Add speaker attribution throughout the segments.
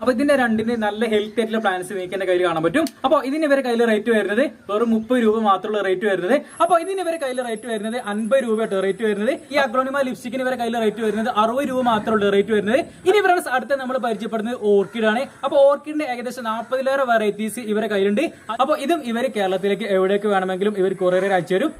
Speaker 1: അപ്പൊ ഇതിന്റെ രണ്ടിന് നല്ല ഹെൽത്തി ആയിട്ടുള്ള പ്ലാൻസ് നിങ്ങൾക്ക് എന്റെ കയ്യിൽ കാണാൻ പറ്റും. അപ്പൊ ഇതിന് ഇവരെ കയ്യിൽ റേറ്റ് വരുന്നത് വെറും മുപ്പത് രൂപ മാത്രമുള്ള റേറ്റ് വരുന്നത്. അപ്പൊ ഇതിന് ഇവരെ കയ്യിൽ റേറ്റ് വരുന്നത് അൻപത് രൂപ കേട്ടോ റേറ്റ് വരുന്നത്. ഈ അഗ്രോണിമ ലിപ്സ്റ്റിക്കിന് ഇവരെ കയ്യിൽ റേറ്റ് വരുന്നത് അറുപത് രൂപ മാത്രമുള്ള റേറ്റ് വരുന്നത്. ഇനി ഫ്രണ്ട്സ് അടുത്ത നമ്മൾ പരിചയപ്പെടുന്നത് ഓർക്കിഡ് ആണ്. അപ്പൊ ഓർക്കിഡിന്റെ ഏകദേശം നാൽപ്പതിലേറെ വെറൈറ്റീസ് ഇവരെ കയ്യിലുണ്ട്. അപ്പൊ ഇതും ഇവർ കേരളത്തിലേക്ക് എവിടേക്ക് വേണമെങ്കിലും ഇവർ കൊറിയർ അയച്ചു തരും.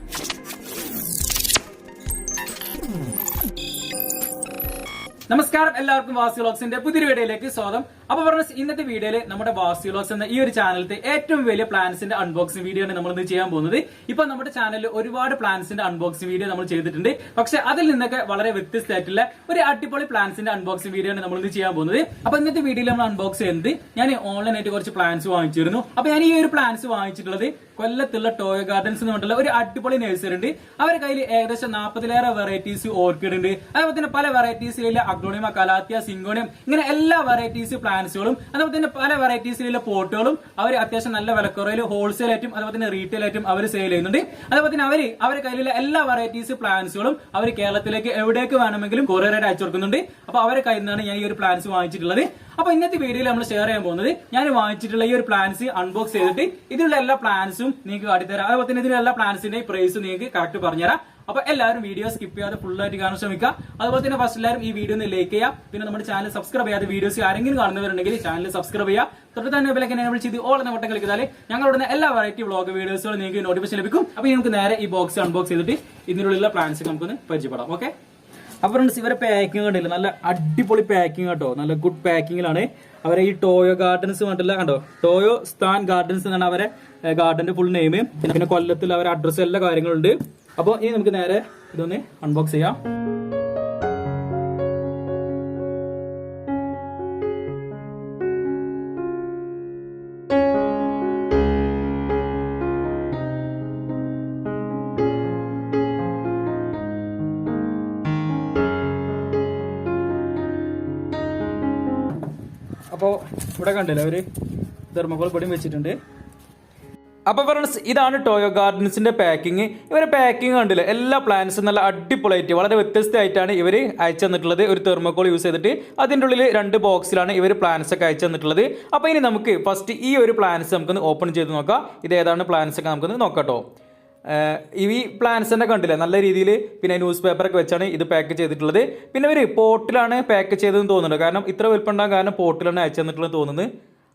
Speaker 1: നമസ്കാരം എല്ലാവർക്കും വാസിയോളോക്സിന്റെ പുതിയൊരു വീഡിയോയിലേക്ക് സ്വാഗതം. അപ്പൊ പറഞ്ഞ ഇന്നത്തെ വീഡിയോയിൽ നമ്മുടെ വാസിയോളോക്സ് എന്ന ഈ ഒരു ചാനലിലെ ഏറ്റവും വലിയ പ്ലാൻസിന്റെ അൺബോക്സിംഗ് വീഡിയോ ആണ് നമ്മൾ ഇന്ന് ചെയ്യാൻ പോകുന്നത്. ഇപ്പൊ നമ്മുടെ ചാനലിൽ ഒരുപാട് പ്ലാൻസിന്റെ അൺബോക്സിംഗ് വീഡിയോ നമ്മൾ ചെയ്തിട്ടുണ്ട്. പക്ഷെ അതിൽ നിന്നൊക്കെ വളരെ വ്യത്യസ്തമായിട്ടുള്ള ഒരു അടിപൊളി പ്ലാൻസിന്റെ അൺബോക്സിംഗ് വീഡിയോ ആണ് നമ്മൾ ഇന്ന് ചെയ്യാൻ പോകുന്നത്. അപ്പൊ ഇന്നത്തെ വീഡിയോയിൽ നമ്മൾ അൺബോക്സ് ചെയ്യുന്നത് ഞാൻ ഓൺലൈനായിട്ട് കുറച്ച് പ്ലാൻസ് വാങ്ങിച്ചിരുന്നു. അപ്പൊ ഞാൻ ഈ ഒരു പ്ലാൻസ് വാങ്ങിച്ചിട്ടുള്ളത് കൊല്ലത്തുള്ള ടോയ് ഗാർഡൻസ് എന്ന് പറഞ്ഞിട്ടുള്ള ഒരു അടിപൊളി നഴ്സറി ഉണ്ട്. അവരുടെ കയ്യിൽ ഏകദേശം നാൽപ്പതിലേറെ വെറൈറ്റീസ് ഓർക്കിഡ് ഉണ്ട്. അതേപോലെ തന്നെ പല വെറൈറ്റീസിലുള്ള അഗ്ലോണിമ കലാത്തിയ സിങ്കോണിയം ഇങ്ങനെ എല്ലാ വെറൈറ്റീസ് പ്ലാന്റ്സുകളും അതുപോലെ തന്നെ പല വെറൈറ്റീസിലുള്ള പോട്ടുകളും അവർ അത്യാവശ്യം നല്ല വിലക്കുറയിൽ ഹോൾസെയിൽ ആയിട്ടും അതുപോലെ തന്നെ റീറ്റെയിൽ ആയിട്ടും അവർ സെയിൽ ചെയ്യുന്നുണ്ട്. അതുപോലെ തന്നെ അവർ അവരുടെ കയ്യിലുള്ള എല്ലാ വെറൈറ്റീസ് പ്ലാന്റ്സുകളും അവർ കേരളത്തിലേക്ക് എവിടേക്ക് വേണമെങ്കിലും കൊറിയറായിട്ട് അയച്ചു കൊടുക്കുന്നുണ്ട്. അപ്പൊ അവരെ കയ്യിൽ നിന്നാണ് ഞാൻ ഈ ഒരു പ്ലാന്റ്സ് വാങ്ങിച്ചിട്ടുള്ളത്. അപ്പൊ ഇന്നത്തെ വീഡിയോയിൽ നമ്മൾ ഷെയർ ചെയ്യാൻ പോകുന്നത് ഞാൻ വാങ്ങിച്ചിട്ടുള്ള ഈ ഒരു പ്ലാൻസ് അൺബോക്സ് ചെയ്തിട്ട് ഇതിലുള്ള എല്ലാ പ്ലാൻസും നിങ്ങൾക്ക് കാട്ടിത്തരാം. അതുപോലെ തന്നെ ഇതിലുള്ള എല്ലാ പ്ലാൻസിന്റെ പ്രൈസ് നിങ്ങൾക്ക് കറക്റ്റ് പറഞ്ഞുതരാം. അപ്പൊ എല്ലാവരും വീഡിയോ സ്കിപ്പ് ചെയ്യാതെ ഫുൾ ആയിട്ട് കാണാൻ ശ്രമിക്കുക. അതുപോലെ തന്നെ ഫസ്റ്റ് എല്ലാവരും ഈ വീഡിയോ ഒന്ന് ലൈക്ക് ചെയ്യുക. പിന്നെ നമ്മുടെ ചാനൽ സബ്സ്ക്രൈബ് ചെയ്യാതെ വീഡിയോസ് ആരെങ്കിലും കാണുന്നവരുണ്ടെങ്കിൽ ചാനൽ സബ്സ്ക്രൈബ് ചെയ്യുക. തൊട്ട് തന്നെ ബെലൊക്കെ എനേബിൾ ചെയ്ത് ഓൾ എന്ന ബട്ടൺ കളിച്ചാൽ ഞങ്ങളുടെ എല്ലാ വെറൈറ്റി വ്ളോഗ് വീഡിയോസുകളും നിങ്ങൾക്ക് നോട്ടിഫിക്കേഷൻ ലഭിക്കും. അപ്പൊ നമുക്ക് നേരെ ഈ ബോക്സ് അൺബോക്സ് ചെയ്തിട്ട് ഇതിനുള്ള പ്ലാൻസ് നമുക്കൊന്ന് പരിചയപ്പെടാം. ഓക്കെ അപ്പൊ ഫ്രണ്ട്സ് ഇവരെ പാക്കിംഗ് കണ്ടില്ല? നല്ല അടിപൊളി പാക്കിംഗ് കേട്ടോ നല്ല ഗുഡ് പാക്കിങ്ങിലാണ് അവരെ ഈ ടോയോ ഗാർഡൻസ് കണ്ടില്ല കണ്ടോ? ടോയോ സ്ഥാൻ ഗാർഡൻസ് എന്നാണ് അവരെ ഗാർഡന്റെ ഫുൾ നെയിം പിന്നെ കൊല്ലത്തിൽ അവരെ അഡ്രസ്സ് എല്ലാ കാര്യങ്ങളുണ്ട്. അപ്പോൾ ഇനി നമുക്ക് നേരെ ഇതൊന്ന് അൺബോക്സ് ചെയ്യാം. അപ്പോൾ ഇവിടെ കണ്ടില്ല അവർ തെർമോകോൾ പൊടിയും വെച്ചിട്ടുണ്ട്. അപ്പൊ ഫ്രണ്ട്സ് ഇതാണ് ടോയോ ഗാർഡൻസിന്റെ പാക്കിങ് ഇവർ പാക്കിങ് കണ്ടില്ല? എല്ലാ പ്ലാൻസും നല്ല അടിപൊളിയായിട്ട് വളരെ വ്യത്യസ്തമായിട്ടാണ് ഇവർ അയച്ചു തന്നിട്ടുള്ളത്. ഒരു തെർമോകോൾ യൂസ് ചെയ്തിട്ട് അതിന്റെ ഉള്ളിൽ രണ്ട് ബോക്സിലാണ് ഇവർ പ്ലാൻസ് ഒക്കെ അയച്ചു തന്നിട്ടുള്ളത്. അപ്പോൾ ഇനി നമുക്ക് ഫസ്റ്റ് ഈ ഒരു പ്ലാൻസ് നമുക്കൊന്ന് ഓപ്പൺ ചെയ്ത് നോക്കാം. ഇത് ഏതാണ് പ്ലാൻസ് ഒക്കെ നമുക്കൊന്ന് നോക്കാട്ടോ. ഈ പ്ലാൻസിന്റെ കണ്ടില്ലേ? നല്ല രീതിയിൽ പിന്നെ ന്യൂസ് പേപ്പറൊക്കെ വെച്ചാണ് ഇത് പാക്ക് ചെയ്തിട്ടുള്ളത്. പിന്നെ ഒരു പോട്ടിലാണ് പാക്ക് ചെയ്തതെന്ന് തോന്നുന്നുണ്ട്. കാരണം ഇത്ര വലുപ്പം ഉണ്ടാകാൻ കാരണം പോട്ടിലാണ് അയച്ചു തന്നിട്ടുള്ളത് തോന്നുന്നത്.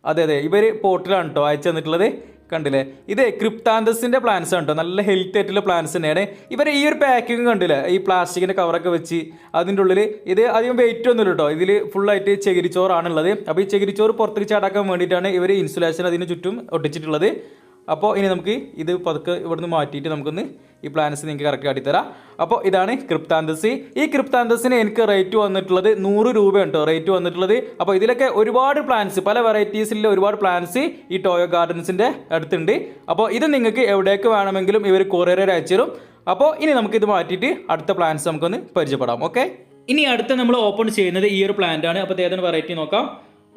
Speaker 1: അതെ അതെ ഇവർ പോർട്ടിലാണ് കേട്ടോ അയച്ചു തന്നിട്ടുള്ളത്. കണ്ടില്ലേ? ഇത് ക്രിപ്താന്തസിന്റെ പ്ലാൻസ് ആണ് കേട്ടോ നല്ല ഹെൽത്തി ആയിട്ടുള്ള പ്ലാൻസ് തന്നെയാണ്. ഇവർ ഈ ഒരു പാക്കിങ് കണ്ടില്ലേ? ഈ പ്ലാസ്റ്റിക്കിന്റെ കവറൊക്കെ വെച്ച് അതിന്റെ ഉള്ളിൽ ഇത് അധികം വെയിറ്റ് ഒന്നുമില്ല കേട്ടോ ഇതിൽ ഫുള്ളായിട്ട് ചകിരിച്ചോറാണുള്ളത് അപ്പോൾ ഈ ചകിരിച്ചോറ് പുറത്തേക്ക് ചാടാക്കാൻ വേണ്ടിയിട്ടാണ് ഇവർ ഇൻസുലേഷൻ അതിന് ചുറ്റും ഒട്ടിച്ചിട്ടുള്ളത്. അപ്പോൾ ഇനി നമുക്ക് ഇത് പതുക്കെ ഇവിടുന്ന് മാറ്റിയിട്ട് നമുക്കൊന്ന് ഈ പ്ലാൻസ് നിങ്ങൾക്ക് കറക്റ്റ് കാട്ടിത്തരാം. അപ്പോൾ ഇതാണ് ക്രിപ്താന്തസി ഈ ക്രിപ്താന്തസിന് എനിക്ക് റേറ്റ് വന്നിട്ടുള്ളത് നൂറ് രൂപയുണ്ട് റേറ്റ് വന്നിട്ടുള്ളത്. അപ്പോൾ ഇതിലൊക്കെ ഒരുപാട് പ്ലാൻസ് പല വെറൈറ്റീസിലെ ഒരുപാട് പ്ലാൻസ് ഈ ടോയോ ഗാർഡൻസിന്റെ അടുത്തുണ്ട്. അപ്പോൾ ഇത് നിങ്ങൾക്ക് എവിടേക്ക് വേണമെങ്കിലും ഇവർ കൊറിയർ അയച്ചുതരും. അപ്പോൾ ഇനി നമുക്കിത് മാറ്റിയിട്ട് അടുത്ത പ്ലാൻസ് നമുക്കൊന്ന് പരിചയപ്പെടാം ഓക്കെ ഇനി അടുത്ത നമ്മൾ ഓപ്പൺ ചെയ്യുന്നത് ഈ ഒരു പ്ലാന്റ് ആണ്. അപ്പോൾ ഏതാണ് വെറൈറ്റി നോക്കാം.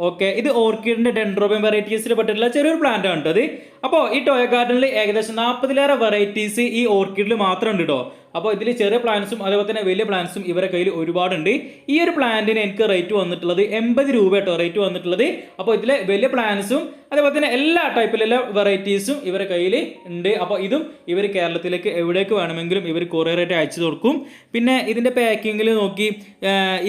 Speaker 1: ഓക്കെ ഇത് ഓർക്കിഡിന്റെ ഡെൻഡ്രോബിയം വെറൈറ്റീസിൽ പെട്ടിട്ടുള്ള ചെറിയൊരു പ്ലാന്റ് ആണ് ഇത്. അപ്പോൾ ഈ ടോയ ഗാർഡനിൽ ഏകദേശം നാൽപ്പതിലേറെ വെറൈറ്റീസ് ഈ ഓർക്കിഡിൽ മാത്രം ഉണ്ട് കേട്ടോ അപ്പോൾ ഇതിൽ ചെറിയ പ്ലാന്റ്സും അതുപോലെ തന്നെ വലിയ പ്ലാന്റ്സും ഇവരെ കയ്യിൽ ഒരുപാടുണ്ട്. ഈ ഒരു പ്ലാന്റിന് എനിക്ക് റേറ്റ് വന്നിട്ടുള്ളത് എൺപത് രൂപ കേട്ടോ റേറ്റ് വന്നിട്ടുള്ളത്. അപ്പോൾ ഇതിലെ വലിയ പ്ലാന്റ്സും അതേപോലെ തന്നെ എല്ലാ ടൈപ്പിലുള്ള വെറൈറ്റീസും ഇവരെ കയ്യിൽ ഉണ്ട്. അപ്പോൾ ഇതും ഇവർ കേരളത്തിലേക്ക് എവിടേക്ക് വേണമെങ്കിലും ഇവർ കൊറിയറായിട്ട് അയച്ചു കൊടുക്കും. പിന്നെ ഇതിന്റെ പാക്കിങ്ങിൽ നോക്കി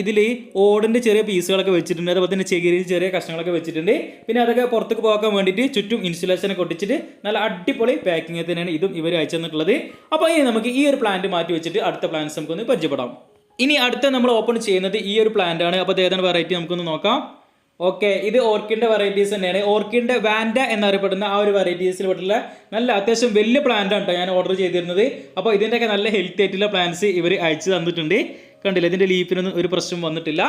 Speaker 1: ഇതിൽ ഓടിന്റെ ചെറിയ പീസുകളൊക്കെ വെച്ചിട്ടുണ്ട്. അതുപോലെ തന്നെ ചെകിരി ചെറിയ കഷ്ണങ്ങളൊക്കെ വെച്ചിട്ടുണ്ട്. പിന്നെ അതൊക്കെ പുറത്തേക്ക് പോകാൻ വേണ്ടിയിട്ട് ചുറ്റും ഇൻസുലേഷനൊക്കെ ഒട്ടിച്ചിട്ട് നല്ല അടിപൊളി പാക്കിങ് തന്നെയാണ് ഇതും ഇവർ അയച്ചു തന്നിട്ടുള്ളത്. അപ്പോൾ ഇനി നമുക്ക് ഈ ഒരു പ്ലാന്റ് മാറ്റി വെച്ചിട്ട് അടുത്ത പ്ലാന്റ്സ് നമുക്കൊന്ന് പരിചയപ്പെടാം. ഇനി അടുത്ത നമ്മൾ ഓപ്പൺ ചെയ്യുന്നത് ഈ ഒരു പ്ലാന്റ് ആണ്. അപ്പോൾ ഏതാണ് വെറൈറ്റി നമുക്കൊന്ന് നോക്കാം. ഓക്കെ ഇത് ഓർക്കിഡിന്റെ വെറൈറ്റീസ് തന്നെയാണ്. ഓർക്കിഡിന്റെ വാൻഡ എന്നറിയപ്പെടുന്ന ആ ഒരു വെറൈറ്റീസിൽ പെട്ടുള്ള നല്ല അത്യാവശ്യം വലിയ പ്ലാന്റ് ആണ് ഞാൻ ഓർഡർ ചെയ്തിരുന്നത്. അപ്പോൾ ഇതിന്റെയൊക്കെ നല്ല ഹെൽത്തി ആയിട്ടുള്ള പ്ലാന്റ്സ് ഇവർ അയച്ചു തന്നിട്ടുണ്ട്. കണ്ടില്ല. ഇതിന്റെ ലീഫിനൊന്നും ഒരു പ്രശ്നം വന്നിട്ടില്ല.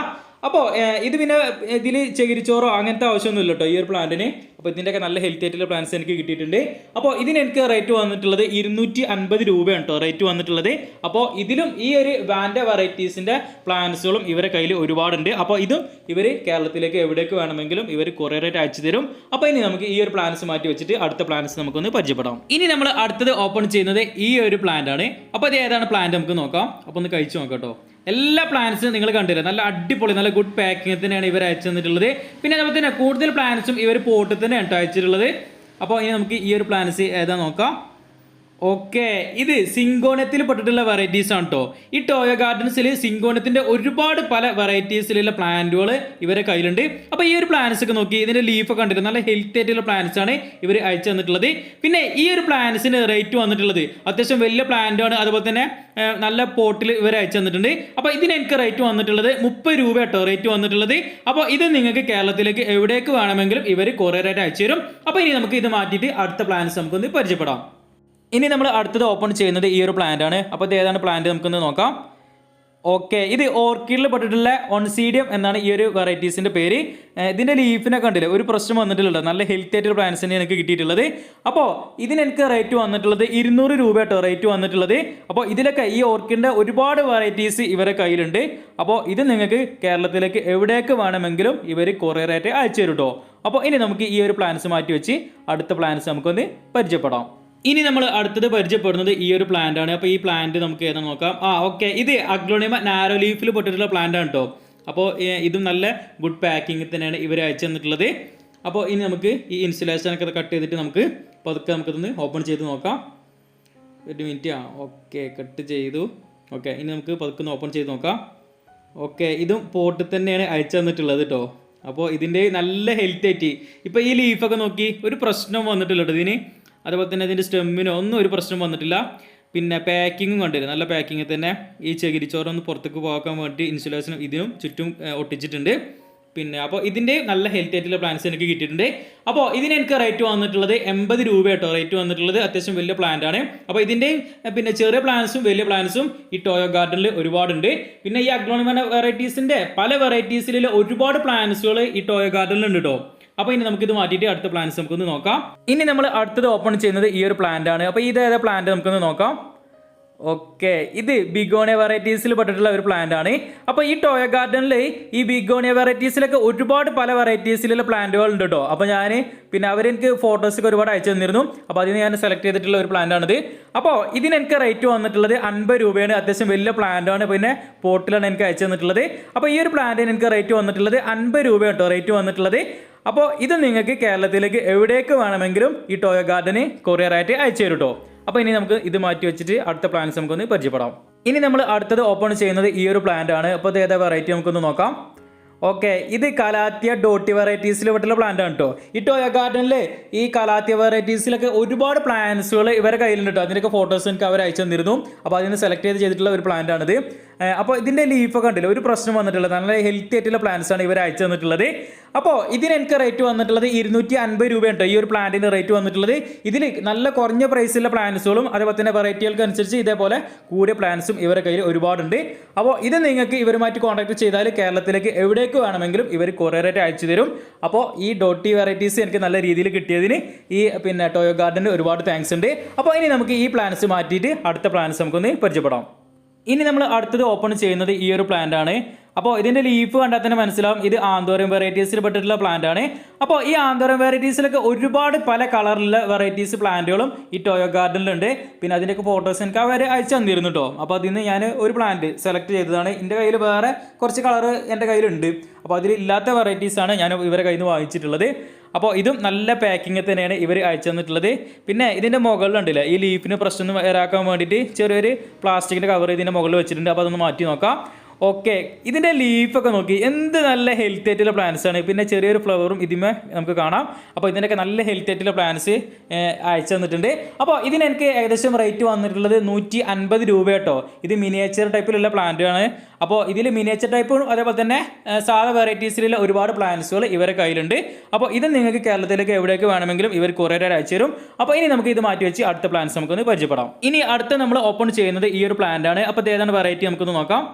Speaker 1: അപ്പോൾ ഇത് പിന്നെ ഇതിൽ ചകിരിച്ചോറോ അങ്ങനത്തെ ആവശ്യമൊന്നുമില്ല കേട്ടോ ഈ ഒരു പ്ലാന്റിന് അപ്പോൾ ഇതിന്റെയൊക്കെ നല്ല ഹെൽത്തി ആയിട്ടുള്ള പ്ലാന്റ്സ് എനിക്ക് കിട്ടിയിട്ടുണ്ട്. അപ്പോൾ ഇതിന് എനിക്ക് റേറ്റ് വന്നിട്ടുള്ളത് ഇരുന്നൂറ്റി അൻപത് രൂപയാണ് കേട്ടോ റേറ്റ് വന്നിട്ടുള്ളത്. അപ്പോൾ ഇതിലും ഈ ഒരു വാന്റെ വെറൈറ്റീസിന്റെ പ്ലാന്റ്സുകളും ഇവരെ കയ്യിൽ ഒരുപാടുണ്ട്. അപ്പോൾ ഇതും ഇവർ കേരളത്തിലേക്ക് എവിടേക്ക് വേണമെങ്കിലും ഇവർ കൊറിയറായിട്ട് അയച്ചു തരും. അപ്പോൾ ഇനി നമുക്ക് ഈ ഒരു പ്ലാന്റ്സ് മാറ്റി വെച്ചിട്ട് അടുത്ത പ്ലാന്റ്സ് നമുക്കൊന്ന് പരിചയപ്പെടാം. ഇനി നമ്മൾ അടുത്തത് ഓപ്പൺ ചെയ്യുന്നത് ഈ ഒരു പ്ലാന്റ് ആണ്. അപ്പോൾ ഇത് ഏതാണ് പ്ലാന്റ് നമുക്ക് നോക്കാം. അപ്പോൾ ഒന്ന് കഴിച്ചു നോക്കാം കേട്ടോ എല്ലാ പ്ലാൻസും നിങ്ങൾ കണ്ടില്ല? നല്ല അടിപൊളി നല്ല ഗുഡ് പാക്കിംഗ് തന്നെയാണ് ഇവർ അയച്ചു തന്നിട്ടുള്ളത്. പിന്നെ അതുപോലെ തന്നെ കൂടുതൽ പ്ലാൻസും ഇവർ പോട്ടിൽ തന്നെയാണ് അയച്ചിട്ടുള്ളത്. അപ്പോൾ ഇനി നമുക്ക് ഈ ഒരു പ്ലാൻസ് ഏതാ നോക്കാം. ഓക്കെ ഇത് സിങ്കോണത്തിൽ പെട്ടിട്ടുള്ള വെറൈറ്റീസ് ആണ് കേട്ടോ ഈ ടോയ ഗാർഡൻസിൽ സിങ്കോണത്തിന്റെ ഒരുപാട് പല വെറൈറ്റീസിലുള്ള പ്ലാന്റുകൾ ഇവരെ കയ്യിലുണ്ട്. അപ്പോൾ ഈ ഒരു പ്ലാന്റ്സ് ഒക്കെ നോക്കി ഇതിന്റെ ലീഫ് കണ്ടിട്ട് നല്ല ഹെൽത്തി ആയിട്ടുള്ള പ്ലാന്റ്സ് ആണ് ഇവർ അയച്ചു തന്നിട്ടുള്ളത്. പിന്നെ ഈ ഒരു പ്ലാന്റ്സിന് റേറ്റ് വന്നിട്ടുള്ളത് അത്യാവശ്യം വലിയ പ്ലാന്റാണ് അതുപോലെ തന്നെ നല്ല പോട്ടിൽ ഇവർ അയച്ചു തന്നിട്ടുണ്ട്. അപ്പോൾ ഇതിന് എനിക്ക് റേറ്റ് വന്നിട്ടുള്ളത് മുപ്പത് രൂപ കേട്ടോ റേറ്റ് വന്നിട്ടുള്ളത്. അപ്പോൾ ഇത് നിങ്ങൾക്ക് കേരളത്തിലേക്ക് എവിടേക്ക് വേണമെങ്കിലും ഇവർ കൊറിയറായിട്ട് അയച്ചു തരും. അപ്പോൾ ഇനി നമുക്ക് ഇത് മാറ്റിയിട്ട് അടുത്ത പ്ലാന്റ്സ് നമുക്കൊന്ന് പരിചയപ്പെടാം. ഇനി നമ്മൾ അടുത്തത് ഓപ്പൺ ചെയ്യുന്നത് ഈ ഒരു പ്ലാന്റ് ആണ്. അപ്പോൾ ഇത് ഏതാണ് പ്ലാന്റ് നമുക്കൊന്ന് നോക്കാം. ഓക്കെ ഇത് ഓർക്കിഡിൽ പെട്ടിട്ടുള്ള ഒൺസീഡിയം എന്നാണ് ഈ ഒരു വെറൈറ്റീസിന്റെ പേര്. ഇതിന്റെ ലീഫിനെ കണ്ടില്ല? ഒരു പ്രശ്നം വന്നിട്ടില്ല നല്ല ഹെൽത്തി ആയിട്ടുള്ള പ്ലാന്റ്സ് തന്നെ എനിക്ക് കിട്ടിയിട്ടുള്ളത്. അപ്പോൾ ഇതിന് എനിക്ക് റേറ്റ് വന്നിട്ടുള്ളത് ഇരുന്നൂറ് രൂപ കേട്ടോ റേറ്റ് വന്നിട്ടുള്ളത്. അപ്പോൾ ഇതിലൊക്കെ ഈ ഓർക്കിഡിന്റെ ഒരുപാട് വെറൈറ്റീസ് ഇവരെ കയ്യിലുണ്ട്. അപ്പോൾ ഇത് നിങ്ങൾക്ക് കേരളത്തിലേക്ക് എവിടേക്ക് വേണമെങ്കിലും ഇവർ കൊറിയറായിട്ട് അയച്ചു തരും കേട്ടോ അപ്പോൾ ഇനി നമുക്ക് ഈ ഒരു പ്ലാന്റ്സ് മാറ്റി വെച്ച് അടുത്ത പ്ലാന്റ്സ് നമുക്കൊന്ന് പരിചയപ്പെടാം. ഇനി നമ്മൾ അടുത്തത് പരിചയപ്പെടുന്നത് ഈ ഒരു പ്ലാന്റ് ആണ്. അപ്പോൾ ഈ പ്ലാന്റ് നമുക്ക് ഏതാ നോക്കാം. ആ ഓക്കെ ഇത് അഗ്ലോണിമ നാരോ ലീഫിൽ പെട്ടിട്ടുള്ള പ്ലാന്റ് ആണ് കേട്ടോ അപ്പോൾ ഇതും നല്ല ഗുഡ് പാക്കിംഗ് തന്നെയാണ് ഇവർ അയച്ചു തന്നിട്ടുള്ളത്. അപ്പോൾ ഇനി നമുക്ക് ഈ ഇൻസുലേഷൻ ഒക്കെ കട്ട് ചെയ്തിട്ട് നമുക്ക് പതുക്കെ നമുക്കിതൊന്ന് ഓപ്പൺ ചെയ്ത് നോക്കാം. ഒരു മിനിറ്റ് ആ ഓക്കെ കട്ട് ചെയ്തു. ഓക്കെ ഇനി നമുക്ക് പതുക്കെ ഒന്ന് ഓപ്പൺ ചെയ്ത് നോക്കാം. ഓക്കെ ഇതും പോട്ടിൽ തന്നെയാണ് അയച്ചു തന്നിട്ടുള്ളത് കേട്ടോ അപ്പോൾ ഇതിന്റെ നല്ല ഹെൽത്ത് ആയിട്ട്. ഇപ്പോൾ ഈ ലീഫൊക്കെ നോക്കി ഒരു പ്രശ്നം വന്നിട്ടില്ല കേട്ടോ ഇതിന്. അതുപോലെ തന്നെ ഇതിന്റെ സ്റ്റെമ്മിനോ ഒന്നും ഒരു പ്രശ്നം വന്നിട്ടില്ല. പിന്നെ പാക്കിങ്ങും കണ്ടിരുന്നു. നല്ല പാക്കിങ് തന്നെ. ഈ ചകിരിച്ചോറൊന്ന് പുറത്തേക്ക് പോകാൻ വേണ്ടി ഇൻസുലേഷനും ഇതിനും ചുറ്റും ഒട്ടിച്ചിട്ടുണ്ട്. പിന്നെ അപ്പോൾ ഇതിന്റെ നല്ല ഹെൽത്തി ആയിട്ടുള്ള പ്ലാന്റ്സ് എനിക്ക് കിട്ടിയിട്ടുണ്ട്. അപ്പോൾ ഇതിന് എനിക്ക് റേറ്റ് വന്നിട്ടുള്ളത് എൺപത് രൂപ കേട്ടോ. റേറ്റ് വന്നിട്ടുള്ളത് അത്യാവശ്യം വലിയ പ്ലാന്റ് ആണ്. അപ്പോൾ ഇതിന്റെ പിന്നെ ചെറിയ പ്ലാന്റ്സും വലിയ പ്ലാന്റ്സും ഈ ടോയോ ഗാർഡനിൽ ഒരുപാടുണ്ട്. പിന്നെ ഈ അഗ്ലോണിമന വെറൈറ്റീസിന്റെ പല വെറൈറ്റീസിലുള്ള ഒരുപാട് പ്ലാന്റ്സുകൾ ഈ ടോയോ ഗാർഡനിലുണ്ട് കേട്ടോ. അപ്പോൾ ഇനി നമുക്ക് ഇത് മാറ്റിയിട്ട് അടുത്ത പ്ലാന്റ്സ് നമുക്കൊന്ന് നോക്കാം. ഇനി നമ്മൾ അടുത്തത് ഓപ്പൺ ചെയ്യുന്നത് ഈ ഒരു പ്ലാന്റ് ആണ്. അപ്പോൾ ഇത് ഏതാ പ്ലാന്റ് നമുക്കൊന്ന് നോക്കാം. ഓക്കെ ഇത് ബിഗോണിയ വെറൈറ്റീസിൽ പെട്ടിട്ടുള്ള ഒരു പ്ലാന്റ് ആണ്. അപ്പോൾ ഈ ടോയ ഗാർഡനിൽ ഈ ബിഗോണിയ വെറൈറ്റീസിലൊക്കെ ഒരുപാട് പല വെറൈറ്റീസിലുള്ള പ്ലാന്റുകൾ ഉണ്ട് കേട്ടോ അപ്പോൾ ഞാൻ പിന്നെ അവരെനിക്ക് ഫോട്ടോസൊക്കെ ഒരുപാട് അയച്ചു തന്നിരുന്നു. അപ്പോൾ അതിന് ഞാൻ സെലക്ട് ചെയ്തിട്ടുള്ള ഒരു പ്ലാന്റ് ആണിത്. അപ്പോൾ ഇതിന് എനിക്ക് റേറ്റ് വന്നിട്ടുള്ളത് അൻപത് രൂപയാണ്. അത്യാവശ്യം വലിയ പ്ലാന്റ് ആണ്. പിന്നെ പോട്ടിലാണ് എനിക്ക് അയച്ചു തന്നിട്ടുള്ളത്. അപ്പോൾ ഈ ഒരു പ്ലാന്റിന് എനിക്ക് റേറ്റ് വന്നിട്ടുള്ളത് അൻപത് രൂപ കേട്ടോ റേറ്റ് വന്നിട്ടുള്ളത് അപ്പോൾ ഇത് നിങ്ങൾക്ക് കേരളത്തിലേക്ക് എവിടേക്ക് വേണമെങ്കിലും ഈ ടോയ ഗാർഡന് കൊറിയറായിട്ട് അയച്ചു തരും കേട്ടോ അപ്പോൾ ഇനി നമുക്ക് ഇത് മാറ്റി വെച്ചിട്ട് അടുത്ത പ്ലാൻസ് നമുക്കൊന്ന് പരിചയപ്പെടാം. ഇനി നമ്മൾ അടുത്തത് ഓപ്പൺ ചെയ്യുന്നത് ഈ ഒരു പ്ലാന്റ് ആണ്. അപ്പോൾ ഇത് ഏതാ വെറൈറ്റി നമുക്കൊന്ന് നോക്കാം. ഓക്കെ ഇത് കലാത്തിയ ഡോട്ടി വെറൈറ്റീസിൽ വിട്ടുള്ള പ്ലാന്റ് ആണ് കേട്ടോ ഈ ടോയ ഗാർഡനിൽ ഈ കലാത്തിയ വെറൈറ്റീസിലൊക്കെ ഒരുപാട് പ്ലാന്റ്സുകൾ ഇവരുടെ കയ്യിലുണ്ട് കേട്ടോ അതിന്റെയൊക്കെ ഫോട്ടോസ് എനിക്ക് അവർ അയച്ചു തന്നിരുന്നു. അപ്പോൾ അതിന് സെലക്ട് ചെയ്ത് ചെയ്തിട്ടുള്ള ഒരു പ്ലാന്റ് ആണിത്. അപ്പോൾ ഇതിന്റെ ലീഫൊക്കെ ഉണ്ടല്ലോ ഒരു പ്രശ്നം വന്നിട്ടുള്ളത്. നല്ല ഹെൽത്തി ആയിട്ടുള്ള പ്ലാന്റ്സ് ആണ് ഇവർ അയച്ചു തന്നിട്ടുള്ളത്. അപ്പോൾ ഇതിന് എനിക്ക് റേറ്റ് വന്നിട്ടുള്ളത് ഇരുന്നൂറ്റി അൻപത് രൂപ ഉണ്ടോ ഈ ഒരു പ്ലാന്റിന്റെ റേറ്റ് വന്നിട്ടുള്ളത്. ഇതിൽ നല്ല കുറഞ്ഞ പ്രൈസിലുള്ള പ്ലാന്റ്സുകളും അതേപോലെ തന്നെ വെറൈറ്റികൾക്ക് അനുസരിച്ച് ഇതേപോലെ കൂടിയ പ്ലാന്റ്സും ഇവരുടെ കയ്യിൽ ഒരുപാടുണ്ട്. അപ്പോൾ ഇത് നിങ്ങൾക്ക് ഇവരുമായിട്ട് കോൺടാക്ട് ചെയ്താൽ കേരളത്തിലേക്ക് എവിടേക്ക് വേണമെങ്കിലും ഇവർ കൊറിയറായിട്ട് അയച്ചു തരും. അപ്പോൾ ഈ ഡോട്ടി വെറൈറ്റീസ് എനിക്ക് നല്ല രീതിയിൽ കിട്ടിയതിന് ഈ പിന്നെ ടോയോ ഗാർഡന് ഒരുപാട് താങ്ക്സ് ഉണ്ട്. അപ്പോൾ ഇനി നമുക്ക് ഈ പ്ലാൻസ് മാറ്റിയിട്ട് അടുത്ത പ്ലാൻസ് നമുക്കൊന്ന് പരിചയപ്പെടാം. ഇനി നമ്മൾ അടുത്തത് ഓപ്പൺ ചെയ്യുന്നത് ഈ ഒരു പ്ലാന്റ് ആണ്. അപ്പോൾ ഇതിന്റെ ലീഫ് കണ്ടാൽ തന്നെ മനസ്സിലാവും. ഇത് ആന്തോറിയം വെറൈറ്റീസിൽ പെട്ടിട്ടുള്ള പ്ലാന്റ് ആണ്. അപ്പോൾ ഈ ആന്തോറിയം വെറൈറ്റീസിലൊക്കെ ഒരുപാട് പല കളറിലുള്ള വെറൈറ്റീസ് പ്ലാന്റുകളും ഈ ടോയോ ഗാർഡനിലുണ്ട് പിന്നെ അതിന്റെയൊക്കെ ഫോട്ടോസ് എനിക്ക് അവർ അയച്ചു തന്നിരുന്നു കേട്ടോ അപ്പോൾ അതിൽ നിന്ന് ഞാൻ ഒരു പ്ലാന്റ് സെലക്ട് ചെയ്തതാണ്. എന്റെ കയ്യിൽ വേറെ കുറച്ച് കളർ എന്റെ കയ്യിലുണ്ട്. അപ്പോൾ അതിൽ ഇല്ലാത്ത വെറൈറ്റീസാണ് ഞാൻ ഇവരെ കയ്യിൽ നിന്ന് വാങ്ങിച്ചിട്ടുള്ളത്. അപ്പോൾ ഇതും നല്ല പാക്കിങ് തന്നെയാണ് ഇവർ അയച്ചു തന്നിട്ടുള്ളത്. പിന്നെ ഇതിന്റെ മുകളിലുണ്ടല്ലേ ഈ ലീഫിന് പ്രശ്നം വരാക്കാൻ വേണ്ടിയിട്ട് ചെറിയൊരു പ്ലാസ്റ്റിക്കിന്റെ കവർ ഇതിന്റെ മുകളിൽ വെച്ചിട്ടുണ്ട്. അപ്പോൾ അതൊന്ന് മാറ്റി നോക്കാം. ഓക്കെ ഇതിന്റെ ലീഫൊക്കെ നോക്കി. എന്ത് നല്ല ഹെൽത്തി ആയിട്ടുള്ള പ്ലാന്റ്സ് ആണ്. പിന്നെ ചെറിയൊരു ഫ്ലവറും ഇതിമേ നമുക്ക് കാണാം. അപ്പോൾ ഇതിന്റെയൊക്കെ നല്ല ഹെൽത്തി ആയിട്ടുള്ള പ്ലാന്റ്സ് അയച്ചു തന്നിട്ടുണ്ട്. അപ്പോൾ ഇതിന് എനിക്ക് ഏകദേശം റേറ്റ് വന്നിട്ടുള്ളത് നൂറ്റി അൻപത് രൂപ കേട്ടോ. ഇത് മിനിയേച്ചർ ടൈപ്പിലുള്ള പ്ലാന്റ് ആണ്. അപ്പോൾ ഇതിൽ മിനിയേച്ചർ ടൈപ്പും അതേപോലെ തന്നെ സാധാ വെറൈറ്റീസിലുള്ള ഒരുപാട് പ്ലാന്റ്സുകൾ ഇവരെ കയ്യിലുണ്ട്. അപ്പോൾ ഇത് നിങ്ങൾക്ക് കേരളത്തിലേക്ക് എവിടേക്ക് വേണമെങ്കിലും ഇവർ കൊറിയർ അയച്ചു തരും അപ്പോൾ ഇനി നമുക്ക് ഇത് മാറ്റി വെച്ച് അടുത്ത പ്ലാന്റ്സ് നമുക്കൊന്ന് പരിചയപ്പെടാം. ഇനി അടുത്ത നമ്മൾ ഓപ്പൺ ചെയ്യുന്നത് ഈ ഒരു പ്ലാന്റ് ആണ്. അപ്പോൾ ഏതാണ് വെറൈറ്റി നമുക്കൊന്ന് നോക്കാം.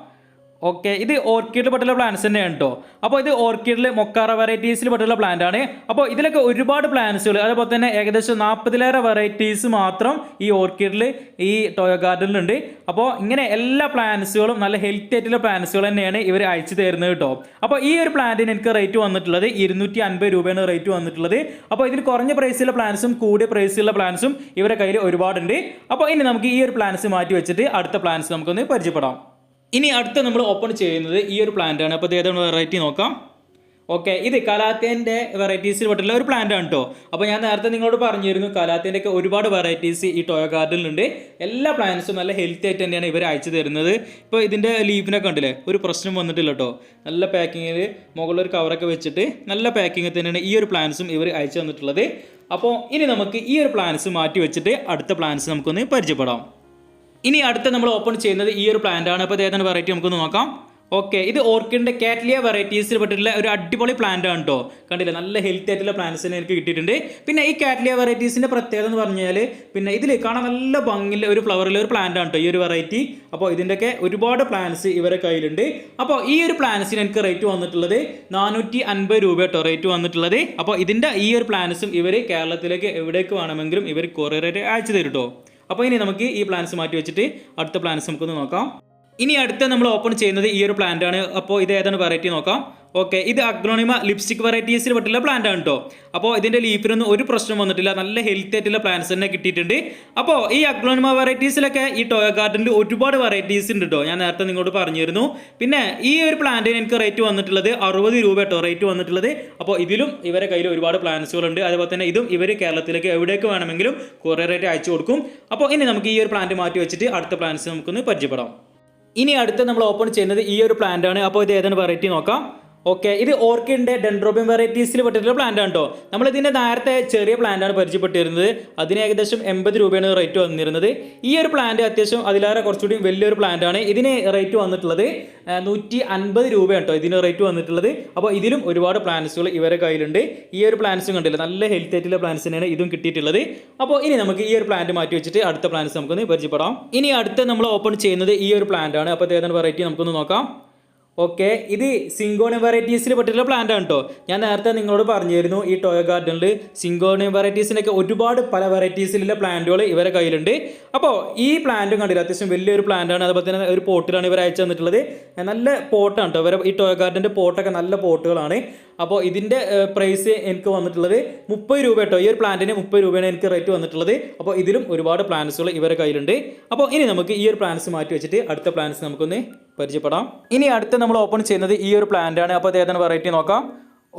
Speaker 1: ഓക്കെ ഇത് ഓർക്കിഡിൽ പെട്ടുള്ള പ്ലാന്റ്സ് തന്നെയാണ് കേട്ടോ അപ്പോൾ ഇത് ഓർക്കിഡിൽ മൊക്കാറ വെറൈറ്റീസിൽ പെട്ടുള്ള പ്ലാന്റ് ആണ്. അപ്പോൾ ഇതിലൊക്കെ ഒരുപാട് പ്ലാന്റ്സുകൾ അതുപോലെ തന്നെ ഏകദേശം നാൽപ്പതിലേറെ വെറൈറ്റീസ് മാത്രം ഈ ഓർക്കിഡിൽ ഈ ടോയോ ഗാർഡനിലുണ്ട് അപ്പോൾ ഇങ്ങനെ എല്ലാ പ്ലാന്റ്സുകളും നല്ല ഹെൽത്തി ആയിട്ടുള്ള പ്ലാന്റ്സുകൾ തന്നെയാണ് ഇവർ അയച്ചു തരുന്നത് കേട്ടോ അപ്പോൾ ഈ ഒരു പ്ലാന്റിന് എനിക്ക് റേറ്റ് വന്നിട്ടുള്ളത് ഇരുന്നൂറ്റി അൻപത് രൂപയാണ് റേറ്റ് വന്നിട്ടുള്ളത്. അപ്പോൾ ഇതിന് കുറഞ്ഞ പ്രൈസിലുള്ള പ്ലാന്റ്സും കൂടിയ പ്രൈസിലുള്ള പ്ലാന്റ്സും ഇവരുടെ കയ്യിൽ ഒരുപാടുണ്ട്. അപ്പോൾ ഇനി നമുക്ക് ഈ ഒരു പ്ലാന്റ്സ് മാറ്റി വെച്ചിട്ട് അടുത്ത പ്ലാന്റ്സ് നമുക്കൊന്ന് പരിചയപ്പെടാം. ഇനി അടുത്ത നമ്മൾ ഓപ്പൺ ചെയ്യുന്നത് ഈ ഒരു പ്ലാന്റ് ആണ്. അപ്പോൾ ഇത് ഏതാണ് വെറൈറ്റി നോക്കാം. ഓക്കെ ഇത് കലാത്തേന്റെ വെറൈറ്റീസിൽ പെട്ടുള്ള ഒരു പ്ലാന്റ് ആണ് കേട്ടോ അപ്പോൾ ഞാൻ നേരത്തെ നിങ്ങളോട് പറഞ്ഞിരുന്നു കലാത്തേന്റെ ഒക്കെ ഒരുപാട് വെറൈറ്റീസ് ഈ ടോയോ ഗാർഡനിലുണ്ട് എല്ലാ പ്ലാന്റ്സും നല്ല ഹെൽത്തി ആയിട്ട് തന്നെയാണ് ഇവർ അയച്ചു തരുന്നത്. ഇപ്പോൾ ഇതിന്റെ ലീഫിനൊക്കെ ഉണ്ടല്ലേ ഒരു പ്രശ്നം വന്നിട്ടില്ല കേട്ടോ നല്ല പാക്കിങ്ങിൽ മുകളിൽ ഒരു കവറൊക്കെ വെച്ചിട്ട് നല്ല പാക്കിങ്ങിൽ തന്നെയാണ് ഈ ഒരു പ്ലാന്റ്സും ഇവർ അയച്ചു തന്നിട്ടുള്ളത്. അപ്പോൾ ഇനി നമുക്ക് ഈ ഒരു പ്ലാന്റ്സ് മാറ്റി വെച്ചിട്ട് അടുത്ത പ്ലാന്റ്സ് നമുക്കൊന്ന് പരിചയപ്പെടാം. ഇനി അടുത്ത നമ്മൾ ഓപ്പൺ ചെയ്യുന്നത് ഈ ഒരു പ്ലാന്റ് ആണ്. അപ്പോൾ ഏതാണ് വെറൈറ്റി നമുക്കൊന്ന് നോക്കാം. ഓക്കെ ഇത് ഓർക്കിഡിന്റെ കാറ്റ്ലിയ വെറൈറ്റീസിൽ പെട്ടിട്ടുള്ള ഒരു അടിപൊളി പ്ലാന്റ് ആണ് കേട്ടോ കണ്ടില്ലേ? നല്ല ഹെൽത്തി ആയിട്ടുള്ള പ്ലാന്റ്സിനെ എനിക്ക് കിട്ടിയിട്ടുണ്ട്. പിന്നെ ഈ കാറ്റ്ലിയ വെറൈറ്റീസിന്റെ പ്രത്യേകത എന്ന് പറഞ്ഞാൽ പിന്നെ ഇതിൽ കാണാൻ നല്ല ഭംഗിയുള്ള ഒരു ഫ്ലവറിലെ ഒരു പ്ലാന്റ് ആണ് കേട്ടോ ഈ ഒരു വെറൈറ്റി അപ്പോൾ ഇതിന്റെയൊക്കെ ഒരുപാട് പ്ലാന്റ്സ് ഇവരെ കയ്യിലുണ്ട്. അപ്പോൾ ഈ ഒരു പ്ലാന്റ്സിന് എനിക്ക് റേറ്റ് വന്നിട്ടുള്ളത് നാനൂറ്റി അൻപത് രൂപ കേട്ടോ റേറ്റ് വന്നിട്ടുള്ളത്. അപ്പോൾ ഇതിന്റെ ഈ ഒരു പ്ലാന്റ്സും ഇവർ കേരളത്തിലേക്ക് എവിടേക്ക് വേണമെങ്കിലും ഇവർ കൊറിയറായിട്ട് അയച്ചു തരും കേട്ടോ അപ്പോൾ ഇനി നമുക്ക് ഈ പ്ലാൻസ് മാറ്റി വെച്ചിട്ട് അടുത്ത പ്ലാൻസ് നമുക്കൊന്ന് നോക്കാം. ഇനി അടുത്ത നമ്മൾ ഓപ്പൺ ചെയ്യുന്നത് ഈ ഒരു പ്ലാന്റ് ആണ്. അപ്പോൾ ഇത് ഏതാണ് വെറൈറ്റി നോക്കാം. ഓക്കെ ഇത് അഗ്രോണിമ ലിപ്സ്റ്റിക് വെറൈറ്റീസിൽ പെട്ടുള്ള പ്ലാന്റ് ആണ് കേട്ടോ അപ്പോൾ ഇതിന്റെ ലീഫിനൊന്നും ഒരു പ്രശ്നം വന്നിട്ടില്ല. നല്ല ഹെൽത്തി ആയിട്ടുള്ള പ്ലാന്റ്സ് തന്നെ കിട്ടിയിട്ടുണ്ട്. അപ്പോൾ ഈ അഗ്രോണിമ വെറൈറ്റീസിലൊക്കെ ഈ ടോയ ഗാർഡനിൽ ഒരുപാട് വെറൈറ്റീസ് ഉണ്ട് കേട്ടോ ഞാൻ നേരത്തെ നിങ്ങളോട് പറഞ്ഞിരുന്നു. പിന്നെ ഈ ഒരു പ്ലാന്റിന് എനിക്ക് റേറ്റ് വന്നിട്ടുള്ളത് അറുപത് രൂപ കേട്ടോ റേറ്റ് വന്നിട്ടുള്ളത്. അപ്പോൾ ഇതിലും ഇവരെ കയ്യിൽ ഒരുപാട് പ്ലാന്റ്സുകളുണ്ട് അതുപോലെ തന്നെ ഇതും ഇവർ കേരളത്തിലേക്ക് എവിടേക്ക് വേണമെങ്കിലും കുറേ റേറ്റ് അയച്ചു കൊടുക്കും. അപ്പോൾ ഇനി നമുക്ക് ഈ ഒരു പ്ലാന്റ് മാറ്റി വെച്ചിട്ട് അടുത്ത പ്ലാന്റ്സ് നമുക്കൊന്ന് പരിചയപ്പെടാം. ഇനി അടുത്ത് നമ്മൾ ഓപ്പൺ ചെയ്യുന്നത് ഈ ഒരു പ്ലാന്റ് ആണ്. അപ്പോൾ ഇത് ഏതാണ് വെറൈറ്റി നോക്കാം. ഓക്കെ ഇത് ഓർക്കിഡിന്റെ ഡെൻഡ്രോബിയം വെറൈറ്റീസിൽ പെട്ടിട്ടുള്ള പ്ലാന്റ് ആണ് കേട്ടോ നമ്മൾ ഇതിന്റെ നേരത്തെ ചെറിയ പ്ലാന്റാണ് പരിചയപ്പെട്ടിരുന്നത്. അതിന് ഏകദേശം എൺപത് രൂപയാണ് റേറ്റ് വന്നിരുന്നത്. ഈ ഒരു പ്ലാന്റ് അത്യാവശ്യം അതിലേറെ കുറച്ചുകൂടി വലിയൊരു പ്ലാന്റ് ആണ്. ഇതിന് റേറ്റ് വന്നിട്ടുള്ളത് നൂറ്റി അൻപത് രൂപയാണ് കേട്ടോ ഇതിന് റേറ്റ് വന്നിട്ടുള്ളത്. അപ്പോൾ ഇതിലും ഒരുപാട് പ്ലാന്റ്സുകൾ ഇവരെ കയ്യിലുണ്ട്. ഈ ഒരു പ്ലാന്റ്സും കണ്ടില്ല നല്ല ഹെൽത്തി ആയിട്ടുള്ള പ്ലാന്റ്സ് തന്നെയാണ് ഇതും കിട്ടിയിട്ടുള്ളത്. അപ്പോൾ ഇനി നമുക്ക് ഈ ഒരു പ്ലാന്റ് മാറ്റി വെച്ചിട്ട് അടുത്ത പ്ലാന്റ്സ് നമുക്കൊന്ന് പരിചയപ്പെടാം. ഇനി അടുത്ത നമ്മൾ ഓപ്പൺ ചെയ്യുന്നത് ഈ ഒരു പ്ലാന്റ് ആണ്. അപ്പോൾ ഏതാണ് വെറൈറ്റി നമുക്കൊന്ന് നോക്കാം. ഓക്കെ ഇത് സിങ്കോണി വെറൈറ്റീസിൽ പെട്ടിട്ടുള്ള പ്ലാന്റ് ആണ് കേട്ടോ ഞാൻ നേരത്തെ നിങ്ങളോട് പറഞ്ഞിരുന്നു ഈ ടോയ ഗാർഡനിൽ സിങ്കോണി വെറൈറ്റീസിനൊക്കെ ഒരുപാട് പല വെറൈറ്റീസിലുള്ള പ്ലാന്റുകൾ ഇവരെ കയ്യിലുണ്ട്. അപ്പോൾ ഈ പ്ലാന്റും കണ്ടില്ല അത്യാവശ്യം വലിയൊരു ആണ്. അതുപോലെ തന്നെ ഒരു പോട്ടിലാണ് ഇവർ അയച്ചു തന്നിട്ടുള്ളത്. നല്ല പോട്ടാണ് കേട്ടോ ഇവരെ ഈ ടോയ ഗാർഡന്റെ പോട്ടൊക്കെ നല്ല പോട്ടുകളാണ്. അപ്പോൾ ഇതിന്റെ പ്രൈസ് എനിക്ക് വന്നിട്ടുള്ളത് മുപ്പത് രൂപ കേട്ടോ ഈ ഒരു പ്ലാന്റിന് മുപ്പത് രൂപയാണ് എനിക്ക് റേറ്റ് വന്നിട്ടുള്ളത്. അപ്പോൾ ഇതിലും ഒരുപാട് പ്ലാന്റ്സുകൾ ഇവരെ കയ്യിലുണ്ട്. അപ്പോൾ ഇനി നമുക്ക് ഈ ഒരു പ്ലാന്റ്സ് മാറ്റി വെച്ചിട്ട് അടുത്ത പ്ലാന്റ്സ് നമുക്കൊന്ന് പരിചയപ്പെടാം. ഇനി അടുത്ത നമ്മൾ ഓപ്പൺ ചെയ്യുന്നത് ഈ ഒരു പ്ലാന്റ് ആണ്. അപ്പോൾ അത് ഏതാണ് വെറൈറ്റി നോക്കാം.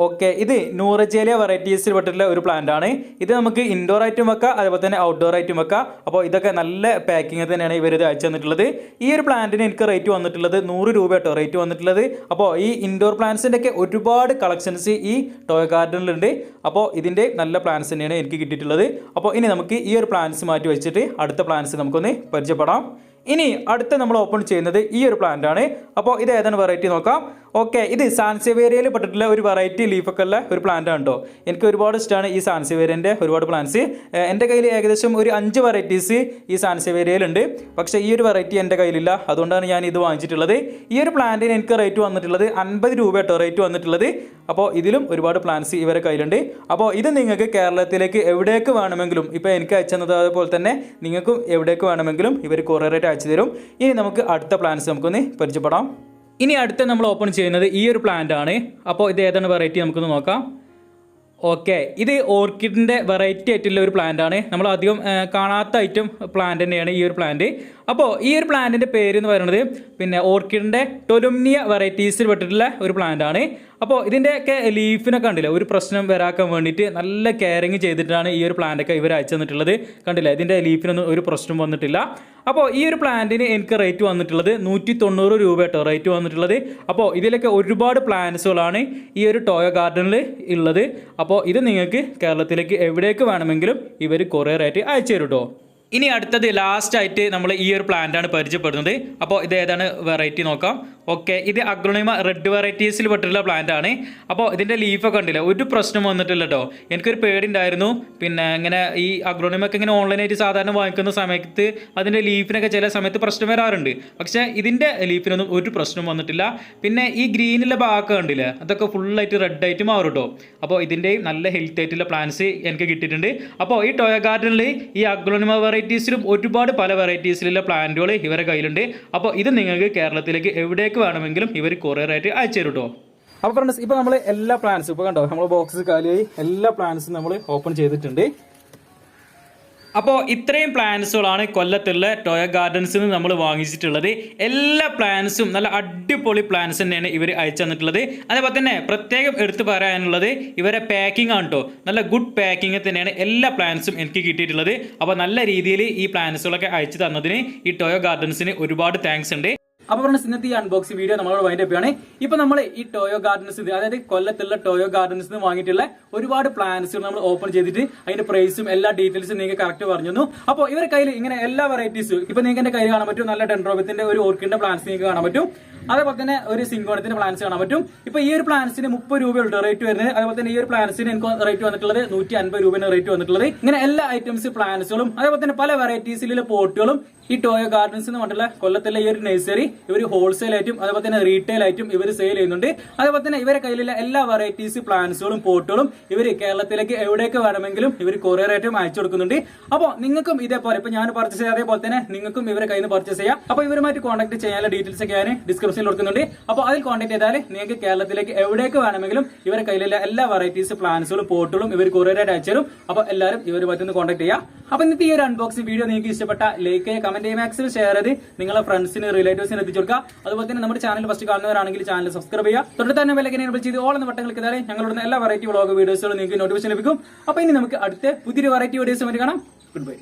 Speaker 1: ഓക്കെ ഇത് നൂറജേലിയ വെറൈറ്റീസിൽ പെട്ടിട്ടുള്ള ഒരു പ്ലാന്റ് ആണ്. ഇത് നമുക്ക് ഇൻഡോർ ആയിട്ടും വെക്കാം അതുപോലെ തന്നെ ഔട്ട്ഡോർ ആയിട്ടും വെക്കാം. അപ്പോൾ ഇതൊക്കെ നല്ല പാക്കിങ് തന്നെയാണ് ഇവർ ഇത് അയച്ചു തന്നിട്ടുള്ളത്. ഈ ഒരു പ്ലാന്റിന് എനിക്ക് റേറ്റ് വന്നിട്ടുള്ളത് നൂറ് രൂപ കേട്ടോ റേറ്റ് വന്നിട്ടുള്ളത്. അപ്പോൾ ഈ ഇൻഡോർ പ്ലാന്റ്സിന്റെ ഒക്കെ ഒരുപാട് കളക്ഷൻസ് ഈ ടോയ് ഗാർഡനിലുണ്ട് അപ്പോൾ ഇതിന്റെ നല്ല പ്ലാന്റ്സ് തന്നെയാണ് എനിക്ക് കിട്ടിയിട്ടുള്ളത്. അപ്പോൾ ഇനി നമുക്ക് ഈ ഒരു പ്ലാന്റ്സ് മാറ്റി വെച്ചിട്ട് അടുത്ത പ്ലാന്റ്സ് നമുക്കൊന്ന് പരിചയപ്പെടാം. ഇനി അടുത്ത നമ്മൾ ഓപ്പൺ ചെയ്യുന്നത് ഈ ഒരു പ്ലാന്റ് ആണ്. അപ്പോൾ ഇത് ഏതാണ് വെറൈറ്റി നോക്കാം. ഓക്കെ ഇത് സാൻസിവേരിയയിൽ പെട്ടിട്ടുള്ള ഒരു വെറൈറ്റി ലീഫൊക്കെ ഉള്ള ഒരു പ്ലാന്റ് ആണ് കേട്ടോ എനിക്ക് ഒരുപാട് ഇഷ്ടമാണ് ഈ സാൻസിവേരിയന്റെ ഒരുപാട് പ്ലാന്റ്സ് എന്റെ കയ്യിൽ ഏകദേശം ഒരു അഞ്ച് വെറൈറ്റീസ് ഈ സാൻസിവേരിയയിലുണ്ട് പക്ഷേ ഈ ഒരു വെറൈറ്റി എന്റെ കയ്യിലില്ല. അതുകൊണ്ടാണ് ഞാൻ ഇത് വാങ്ങിച്ചിട്ടുള്ളത്. ഈ ഒരു പ്ലാന്റിന് എനിക്ക് റേറ്റ് വന്നിട്ടുള്ളത് അൻപത് രൂപ കേട്ടോ റേറ്റ് വന്നിട്ടുള്ളത്. അപ്പോൾ ഇതിലും ഒരുപാട് പ്ലാന്റ്സ് ഇവരെ കയ്യിലുണ്ട്. അപ്പോൾ ഇത് നിങ്ങൾക്ക് കേരളത്തിലേക്ക് എവിടേക്ക് വേണമെങ്കിലും ഇപ്പോൾ എനിക്ക് അയച്ചെന്നത് അതുപോലെ തന്നെ നിങ്ങൾക്കും എവിടേക്ക് വേണമെങ്കിലും ഇവർ കുറേ റേറ്റ് അയച്ചു തരും. ഇനി നമുക്ക് അടുത്ത പ്ലാന്റ്സ് നമുക്കൊന്ന് പരിചയപ്പെടാം. ഇനി അടുത്ത നമ്മൾ ഓപ്പൺ ചെയ്യുന്നത് ഈ ഒരു പ്ലാന്റ് ആണ്. അപ്പോൾ ഇത് ഏതാണ് വെറൈറ്റി നമുക്കൊന്ന് നോക്കാം. ഓക്കെ ഇത് ഓർക്കിഡിന്റെ വെറൈറ്റി ആയിട്ടുള്ള ഒരു പ്ലാന്റ് ആണ്. നമ്മൾ അധികം കാണാത്ത ഐറ്റം പ്ലാന്റ് തന്നെയാണ് ഈ ഒരു പ്ലാന്റ് അപ്പോൾ ഈ ഒരു പ്ലാന്റിന്റെ പേര് എന്ന് പറയുന്നത് പിന്നെ ഓർക്കിഡിന്റെ ടൊലുമിനിയ വെറൈറ്റീസിൽ പെട്ടിട്ടുള്ള ഒരു പ്ലാന്റാണ് അപ്പോൾ ഇതിന്റെയൊക്കെ ലീഫിനൊക്കെ കണ്ടില്ല? ഒരു പ്രശ്നം വരാക്കാൻ വേണ്ടിയിട്ട് നല്ല കെയറിങ് ചെയ്തിട്ടാണ് ഈ ഒരു പ്ലാന്റൊക്കെ ഇവർ അയച്ചു തന്നിട്ടുള്ളത്. കണ്ടില്ല? ഇതിന്റെ ലീഫിനൊന്നും ഒരു പ്രശ്നം വന്നിട്ടില്ല. അപ്പോൾ ഈ ഒരു പ്ലാന്റിന് എനിക്ക് റേറ്റ് വന്നിട്ടുള്ളത് നൂറ്റി തൊണ്ണൂറ് രൂപ കേട്ടോ റേറ്റ് വന്നിട്ടുള്ളത്. അപ്പോൾ ഇതിലൊക്കെ ഒരുപാട് പ്ലാന്റ്സുകളാണ് ഈ ഒരു ടോയ ഗാർഡനിൽ ഉള്ളത്. അപ്പോൾ ഇത് നിങ്ങൾക്ക് കേരളത്തിലേക്ക് എവിടേക്ക് വേണമെങ്കിലും ഇവർ കുറേ റേറ്റ് അയച്ചു തരും കേട്ടോ ഇനി അടുത്തത് ലാസ്റ്റ് ആയിട്ട് നമ്മൾ ഈ ഒരു പ്ലാന്റ് ആണ് പരിചയപ്പെടുന്നത്. അപ്പോൾ ഇത് ഏതാണ് വെറൈറ്റി നോക്കാം. ഓക്കെ ഇത് അഗ്രോണിമ റെഡ് വെറൈറ്റീസിൽ പെട്ടിട്ടുള്ള പ്ലാന്റ് ആണ്. അപ്പോൾ ഇതിന്റെ ലീഫൊക്കെ ഉണ്ടല്ലോ ഒരു പ്രശ്നം വന്നിട്ടില്ല കേട്ടോ എനിക്കൊരു പേടി ഉണ്ടായിരുന്നു പിന്നെ ഇങ്ങനെ ഈ അഗ്രോണിമൊക്കെ ഇങ്ങനെ ഓൺലൈനായിട്ട് സാധാരണ വാങ്ങിക്കുന്ന സമയത്ത് അതിന്റെ ലീഫിനൊക്കെ ചില സമയത്ത് പ്രശ്നം വരാറുണ്ട്. പക്ഷേ ഇതിന്റെ ലീഫിനൊന്നും ഒരു പ്രശ്നം വന്നിട്ടില്ല. പിന്നെ ഈ ഗ്രീനിലെ ഭാഗമൊക്കെ ഉണ്ടല്ലേ അതൊക്കെ ഫുള്ളായിട്ട് റെഡ് ആയിട്ട് മാറും കേട്ടോ അപ്പോൾ ഇതിന്റെയും നല്ല ഹെൽത്തി ആയിട്ടുള്ള പ്ലാന്റ്സ് എനിക്ക് കിട്ടിയിട്ടുണ്ട്. അപ്പോൾ ഈ ടോയ ഗാർഡനിൽ ഈ അഗ്രോണിമ വെറൈറ്റീസിലും ഒരുപാട് പല വെറൈറ്റീസിലുള്ള പ്ലാന്റുകൾ ഇവരെ കയ്യിലുണ്ട്. അപ്പോൾ ഇത് നിങ്ങൾക്ക് കേരളത്തിലേക്ക് എവിടേക്ക് വേണമെങ്കിലും ഇവർ കൊറിയറായിട്ട് അയച്ചു തരും കേട്ടോ അപ്പോൾ ഫ്രണ്ട്സ് ഇപ്പോൾ നമ്മൾ എല്ലാ പ്ലാൻസും ഇപ്പോൾ കണ്ടോ നമ്മൾ ബോക്സ് കാലിയായി എല്ലാ പ്ലാൻസും നമ്മൾ ഓപ്പൺ ചെയ്തിട്ടുണ്ട്. അപ്പോൾ ഇത്രയും പ്ലാൻസുകളാണ് കൊല്ലത്തുള്ള ടോയ ഗാർഡൻസിൽ നിന്ന് നമ്മൾ വാങ്ങിച്ചിട്ടുള്ളത്. എല്ലാ പ്ലാൻസും നല്ല അടിപൊളി പ്ലാൻസ് തന്നെയാണ് ഇവർ അയച്ചു തന്നിട്ടുള്ളത്. അതേപോലെ തന്നെ പ്രത്യേകം എടുത്തു പറയാനുള്ളത് ഇവരെ പാക്കിംഗ് ആണ് കേട്ടോ നല്ല ഗുഡ് പാക്കിംഗ് തന്നെയാണ് എല്ലാ പ്ലാൻസും എനിക്ക് കിട്ടിയിട്ടുള്ളത്. അപ്പോൾ നല്ല രീതിയിൽ ഈ പ്ലാൻസുകളൊക്കെ അയച്ചു തന്നതിന് ഈ ടോയോ ഗാർഡൻസിന് ഒരുപാട് താങ്ക്സ് ഉണ്ട്. അപ്പൊ ഫ്രണ്ട്സ് ഇന്നത്തെ ഈ അൺബോക്സിംഗ് വീഡിയോ നമ്മളോട് വൈൻഡ് അപ്പ് ആണ് ഇപ്പൊ നമ്മൾ ഈ ടോയോ ഗാർഡൻസ് അതായത് കൊല്ലത്തുള്ള ടോയോ ഗാർഡൻസ് നിന്ന് വാങ്ങിയിട്ടുള്ള ഒരുപാട് പ്ലാൻസുകൾ നമ്മൾ ഓപ്പൺ ചെയ്തിട്ട് അതിന്റെ പ്രൈസും എല്ലാ ഡീറ്റെയിൽസും നിങ്ങൾക്ക് കറക്റ്റ് പറഞ്ഞു അപ്പൊ അപ്പോൾ ഇവരുടെ കയ്യിൽ ഇങ്ങനെ എല്ലാ വെറൈറ്റീസും ഇപ്പൊ നിങ്ങൾക്ക് എന്റെ കയ്യിൽ കാണാൻ പറ്റും നല്ല ഡെൻഡ്രോബത്തിന്റെ ഒരു ഓർക്കിഡിന്റെ പ്ലാൻസ് നിങ്ങൾക്ക് കാണാൻ പറ്റും. അതേപോലെ തന്നെ ഒരു സിങ്കോണത്തിന്റെ പ്ലാൻസ് കാണാൻ പറ്റും. ഇപ്പൊ ഈ ഒരു പ്ലാൻസിന് മുപ്പത് രൂപയുണ്ട് റേറ്റ് വരുന്നത്. അതേപോലെ തന്നെ ഈ ഒരു പ്ലാൻസിന് എനിക്ക് റേറ്റ് വന്നിട്ടുള്ളത് നൂറ്റി അൻപത് രൂപയാണ് റേറ്റ് വന്നിട്ടുള്ളത്. ഇങ്ങനെ എല്ലാ ഐറ്റംസ് പ്ലാൻസുകളും അതേപോലെ തന്നെ പല വെറൈറ്റീസിലുള്ള പോട്ടുകളും ഈ ടോയോ ഗാർഡൻസ് എന്ന് പറഞ്ഞിട്ടുള്ള കൊല്ലത്തിലെ ഈ ഒരു നഴ്സറി ഇവർ ഹോൾസെയിൽ ആയിട്ടും അതേപോലെ തന്നെ റീറ്റെയിൽ ആയിട്ടും ഇവർ സെയിൽ ചെയ്യുന്നുണ്ട്. അതേപോലെ തന്നെ ഇവരെ കയ്യിലുള്ള എല്ലാ വെറൈറ്റീസ് പ്ലാൻസുകളും പോട്ടുകളും ഇവർ കേരളത്തിലേക്ക് എവിടെയൊക്കെ വേണമെങ്കിലും ഇവർ കൊറിയർ ആയിട്ടും അയച്ചു കൊടുക്കുന്നുണ്ട്. അപ്പോൾ നിങ്ങൾക്കും ഇതേപോലെ ഇപ്പൊ ഞാൻ പർച്ചേസ് ചെയ്യാം അതേപോലെ തന്നെ നിങ്ങൾക്കും ഇവരെ കയ്യിൽ നിന്ന് പർച്ചേസ് ചെയ്യാം. അപ്പോൾ ഇവരുമായിട്ട് കോൺടാക്ട് ചെയ്യാനുള്ള ഡീറ്റെയിൽസ് ഒക്കെ ഞാൻ ഡിസ്ക്രിപ്ഷനിൽ കൊടുക്കുന്നുണ്ട്. അപ്പോൾ അതിൽ കോൺടാക്ട് ചെയ്താൽ നിങ്ങൾക്ക് കേരളത്തിലേക്ക് എവിടേക്ക് വേണമെങ്കിലും ഇവരെ കയ്യിലുള്ള എല്ലാ വെറൈറ്റീസ് പ്ലാൻസുകളും പോട്ടുകളും ഇവർ കൊറിയർ ആയിട്ട് അയച്ചു തരും. അപ്പോൾ എല്ലാവരും ഇവരുമായിട്ട് ഒന്ന് കോൺടാക്ട് ചെയ്യാം. അപ്പോൾ ഇന്നത്തെ ഈ ഒരു അൺബോക്സിംഗ് വീഡിയോ നിങ്ങൾക്ക് ഇഷ്ടപ്പെട്ട ലൈക്ക് ചെയ്യുക കമന്റ് ചെയ്യുക മാക്സിമം ഷെയർ ചെയ്ത് നിങ്ങളെ ഫ്രണ്ട്സിന് റിലേറ്റീവ്സിന് എത്തിച്ചു കൊടുക്കുക. അതുപോലെ തന്നെ നമ്മുടെ ചാനൽ ഫസ്റ്റ് കാണുന്നവരാണെങ്കിൽ ചാനൽ സബ്സ്ക്രൈബ് ചെയ്യുക. തൊട്ട് തന്നെ വിലക്കിനെ ചെയ്ത് ഓൾ എന്ന വട്ടങ്ങൾക്ക് ചെയ്താൽ ഞങ്ങളുടെ എല്ലാ വെറൈറ്റി വ്ളോഗ് വീഡിയോസുകളും നിങ്ങൾക്ക് നോട്ടിഫിക്കേഷൻ ലഭിക്കും. അപ്പോൾ ഇനി നമുക്ക് അടുത്ത പുതിയൊരു വെറൈറ്റി വീഡിയോസ് കാണാം. Good bye